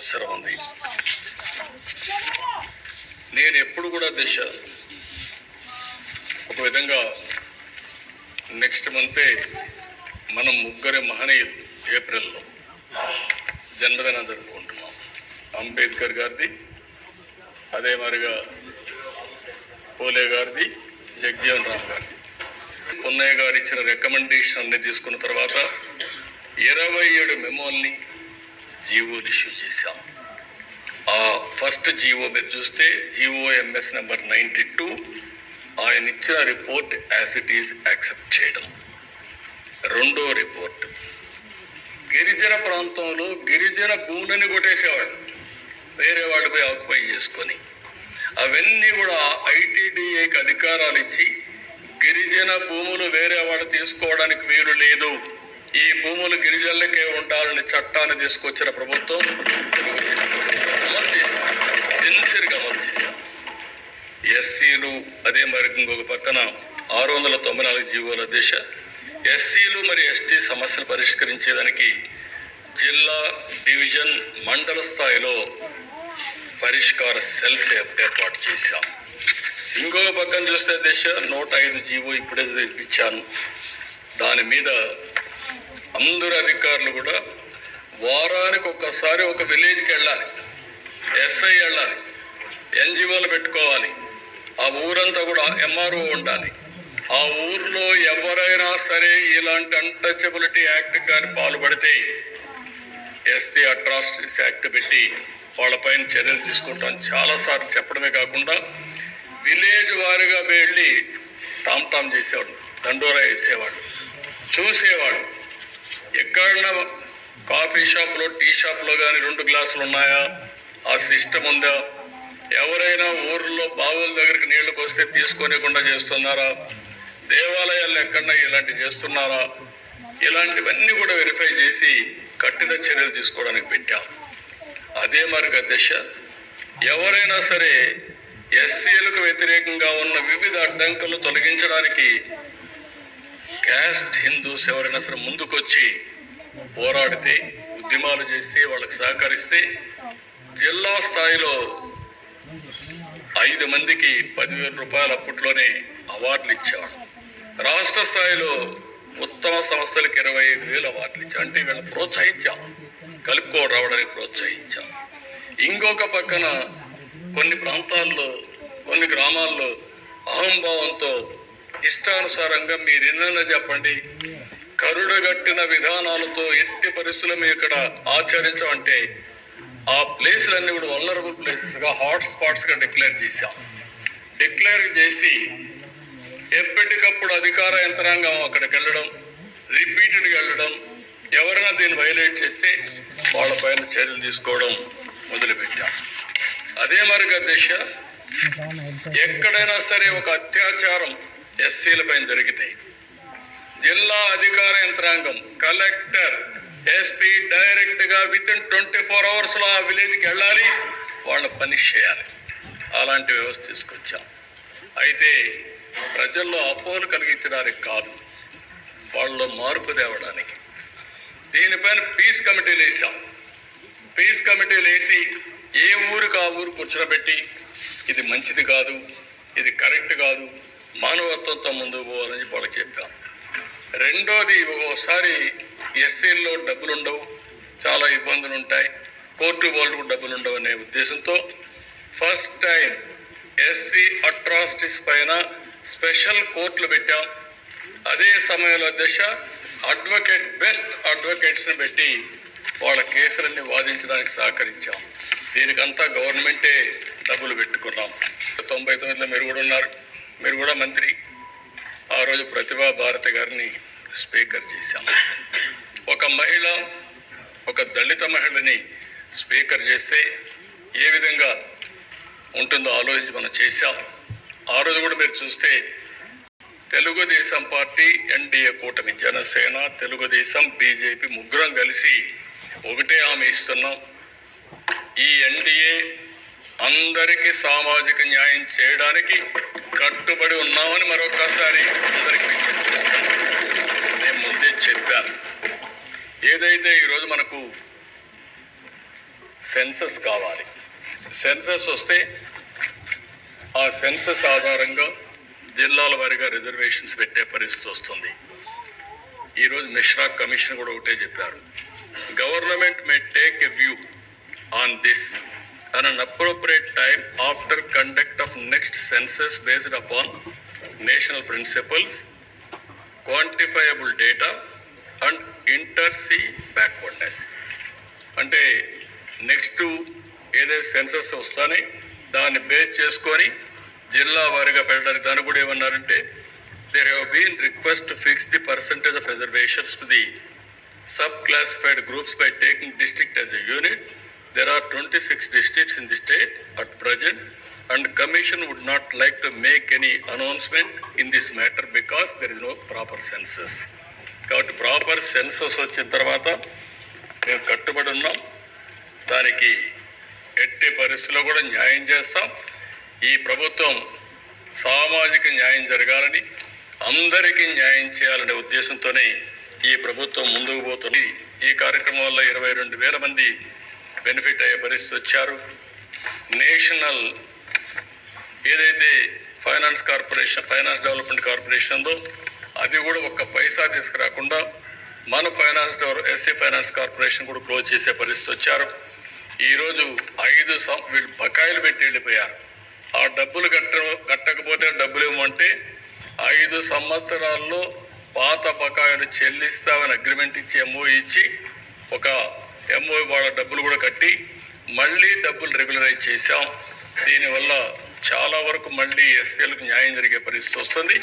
అవసరం ఉంది. నేను ఎప్పుడు కూడా దిశ ఒక విధంగా నెక్స్ట్ మంతే మనం ముగ్గురి మహనీయులు ఏప్రిల్లో జన్మదినం జరుపుకుంటున్నాం అంబేద్కర్ గారిది అదే మరిగా పోలే గారిది జగ్జీవన్ రామ్ గారిది. పున్నయ్య గారు ఇచ్చిన రికమెండేషన్ అన్ని తీసుకున్న తర్వాత ఇరవై ఏడు మెమోల్ని జీవోలు ఇష్యూ చేశాం. ఆ ఫస్ట్ జీవో మీరు చూస్తే GO MS number ninety two ఆయన ఇచ్చిన report as it is accept చేయడం. రెండో రిపోర్ట్. గిరిజన ప్రాంతంలో గిరిజన భూములని కొట్టేసేవాడు వేరే వాడిపై ఆక్యుపై చేసుకొని. అవన్నీ కూడా ఐటీడీఏకి అధికారాలు ఇచ్చి గిరిజన భూములు వేరే వాడు తీసుకోవడానికి వీలు లేదు. ఈ భూములు గిరిజనులకే ఉండాలని చట్టాన్ని తీసుకొచ్చిన ప్రభుత్వం సిన్సియర్గా ఎస్సీలు అదే మరి ఇంకొక పక్కన ఆరు వందల తొంభై నాలుగు జీవోల దిశ. ఎస్సీలు మరి ఎస్టీ సమస్యలు పరిష్కరించేదానికి జిల్లా డివిజన్ మండల స్థాయిలో పరిష్కార సెల్స్ ఏర్పాటు చేశాం. ఇంకొక పక్కన చూస్తే దిశ నూట ఐదు జీవో ఇప్పుడే ఇచ్చాను. దాని మీద అందరు అధికారులు కూడా వారానికి ఒక్కసారి ఒక విలేజ్కి వెళ్ళాలి. ఎస్ఐ వెళ్ళాలి. ఎన్జిఓలు పెట్టుకోవాలి. ఆ ఊరంతా కూడా ఎంఆర్ఓ ఉండాలి. ఆ ఊర్లో ఎవరైనా సరే ఇలాంటి అన్టచబిలిటీ యాక్ట్ కానీ పాల్పడితే ఎస్సీ అట్రాసిటీస్ యాక్ట్ పెట్టి వాళ్ళపైన చర్యలు తీసుకుంటాం. చాలాసార్లు చెప్పడమే కాకుండా విలేజ్ వారిగా వెళ్ళి తామ్ తామ్ చేసేవాడు దండోరా వేసేవాడు చూసేవాడు ఎక్కడన్నా కాఫీ షాప్లో టీ షాప్లో కానీ రెండు గ్లాసులు ఉన్నాయా? ఆ సిస్టమ్ ఉందా? ఎవరైనా ఊర్లో బావుల దగ్గరికి నీళ్ళకు వస్తే తీసుకోనికుండా చేస్తున్నారా? దేవాలయాల్లో ఎక్కడన్నా ఇలాంటివి చేస్తున్నారా? ఇలాంటివన్నీ కూడా వెరిఫై చేసి కఠిన చర్యలు తీసుకోవడానికి పెట్టాం. అదే మరి అధ్యక్ష ఎవరైనా సరే ఎస్సీలకు వ్యతిరేకంగా ఉన్న వివిధ అడ్డంకులు తొలగించడానికి క్యాస్ట్ హిందూస్ ఎవరైనా సరే ముందుకొచ్చి పోరాడితే ఉద్యమాలు చేస్తే వాళ్ళకి సహకరిస్తే జిల్లా స్థాయిలో ఐదు మందికి పదివేల రూపాయలు అప్పట్లోనే అవార్డులు ఇచ్చేవాడు. రాష్ట్ర స్థాయిలో ఉత్తమ సంస్థలకు ఇరవై ఐదు వేలు అవార్డులు ఇచ్చాం అంటే వీళ్ళని ప్రోత్సహించాం. కలుపుకో రావడానికి ప్రోత్సహించాం. ఇంకొక పక్కన కొన్ని ప్రాంతాల్లో కొన్ని గ్రామాల్లో అహంభావంతో ఇష్టానుసారంగా మీరు ఎన్నైనా చెప్పండి. కరుడగట్టిన విధానాలతో ఎట్టి పరిస్థితులు మేము ఇక్కడ ఆచరించమంటే ఆ ప్లేసులన్నీ కూడా వల్లరబుల్ ప్లేసెస్గా హాట్ స్పాట్స్గా డిక్లేర్ చేశాం. డిక్లేర్ చేసి ఎప్పటికప్పుడు అధికార యంత్రాంగం అక్కడికి వెళ్ళడం రిపీటెడ్గా వెళ్ళడం ఎవరైనా దీన్ని వైలేట్ చేస్తే వాళ్ళపైన చర్యలు తీసుకోవడం మొదలుపెట్టాం. అదే మరిగా దిశ ఎక్కడైనా సరే ఒక అత్యాచారం ఎస్సీల పైన జరిగితే జిల్లా అధికార యంత్రాంగం కలెక్టర్ ఎస్పీ డైరెక్ట్గా విత్ ఇన్ ట్వంటీ ఫోర్ అవర్స్లో ఆ విలేజ్కి వెళ్ళాలి వాళ్ళ పని చేయాలి. అలాంటి వ్యవస్థ తీసుకొచ్చాం. అయితే ప్రజల్లో అపోహలు కలిగించడానికి కాదు వాళ్ళలో మార్పు తేవడానికి. దీనిపైన పీస్ కమిటీలు వేసాం పీస్ కమిటీలు వేసి ఏ ఊరికి ఆ ఊరు కూర్చోబెట్టి ఇది మంచిది కాదు ఇది కరెక్ట్ కాదు మానవత్వంతో ముందుకు పోవాలని వాళ్ళకి చెప్పాం. రెండోది ఒకసారి ఎస్సీల్లో డబ్బులు ఉండవు చాలా ఇబ్బందులు ఉంటాయి కోర్టు వాళ్ళకు డబ్బులు ఉండవు అనే ఉద్దేశంతో ఫస్ట్ టైం ఎస్సీ అట్రాసిటీస్ పైన స్పెషల్ కోర్టులు పెట్టాం. అదే సమయంలో దశ అడ్వకేట్ బెస్ట్ అడ్వకేట్స్ని పెట్టి వాళ్ళ కేసులన్నీ వాదించడానికి సహకరించాం. దీనికంతా గవర్నమెంటే డబ్బులు పెట్టుకున్నాం. తొంభై తొమ్మిదిలో మీరు కూడా ఉన్నారు. మీరు కూడా మంత్రి. ఆ రోజు ప్రతిభా భారతి గారిని స్పీకర్ చేశాం. ఒక మహిళ ఒక దళిత మహిళని స్పీకర్ చేస్తే ఏ విధంగా ఉంటుందో ఆలోచించి మనం చేశాం. ఆ రోజు కూడా మీరు చూస్తే తెలుగుదేశం పార్టీ ఎన్డీఏ కూటమి జనసేన తెలుగుదేశం బీజేపీ ముగ్గురం కలిసి ఒకటే హామీ ఇస్తున్నాం. ఈ ఎన్డీఏ అందరికీ సామాజిక న్యాయం చేయడానికి కట్టుబడి ఉన్నామని మరొకసారి అందరికీ నేను ముందే చెప్పాను ఏదైతే ఈరోజు మనకు సెన్సస్ కావాలి సెన్సస్ వస్తే ఆ సెన్సస్ ఆధారంగా జిల్లాల వారిగా రిజర్వేషన్స్ పెట్టే పరిస్థితి వస్తుంది. ఈరోజు మిశ్రా కమిషన్ కూడా ఒకటే చెప్పారు. Government may take a view on this. At an appropriate time after conduct of next census based upon national principles, quantifiable data and inter-sea backwardness. అంటే నెక్స్ట్ ఏదైతే సెన్సస్ వస్తానే దాన్ని బేస్ చేసుకొని జిల్లా వారీగా పెట్టడానికి దాన్ని కూడా ఏమన్నారంటే there have been request and commission would not like to make any announcement in this matter because there is no proper census. కాబట్టి ప్రాపర్ సెన్సస్ వచ్చిన తర్వాత మేము కట్టుబడి ఉన్నాం. దానికి ఎట్టి పరిస్థితుల్లో కూడా న్యాయం చేస్తాం. ఈ ప్రభుత్వం సామాజిక న్యాయం జరగాలని అందరికీ న్యాయం చేయాలనే ఉద్దేశంతోనే ఈ ప్రభుత్వం ముందుకు పోతుంది. ఈ కార్యక్రమం వల్ల ఇరవై రెండు వేల మంది బెనిఫిట్ అయ్యే పరిస్థితి వచ్చారు. నేషనల్ ఏదైతే finance corporation finance development corporation ఉందో అది కూడా ఒక్క పైసా తీసుకురాకుండా మన finance develop SC finance corporation కూడా క్లోజ్ చేసే పరిస్థితి వచ్చారు. ఈరోజు ఐదు సం- వీళ్ళు బకాయిలు పెట్టి వెళ్ళిపోయారు. ఆ డబ్బులు కట్ట కట్టకపోతే డబ్బులు ఇవ్వమంటే ఐదు సంవత్సరాల్లో పాత బకాయిలు చెల్లిస్తామని అగ్రిమెంట్ ఇచ్చి ఎంఓ ఇచ్చి ఒక ఎంఓ వాళ్ళ డబ్బులు కూడా కట్టి మళ్ళీ డబ్బులు రెగ్యులరైజ్ చేశాం. దీనివల్ల చాలా వరకు మళ్ళీ ఎస్సీలకు న్యాయం జరిగే పరిస్థితి వస్తుంది.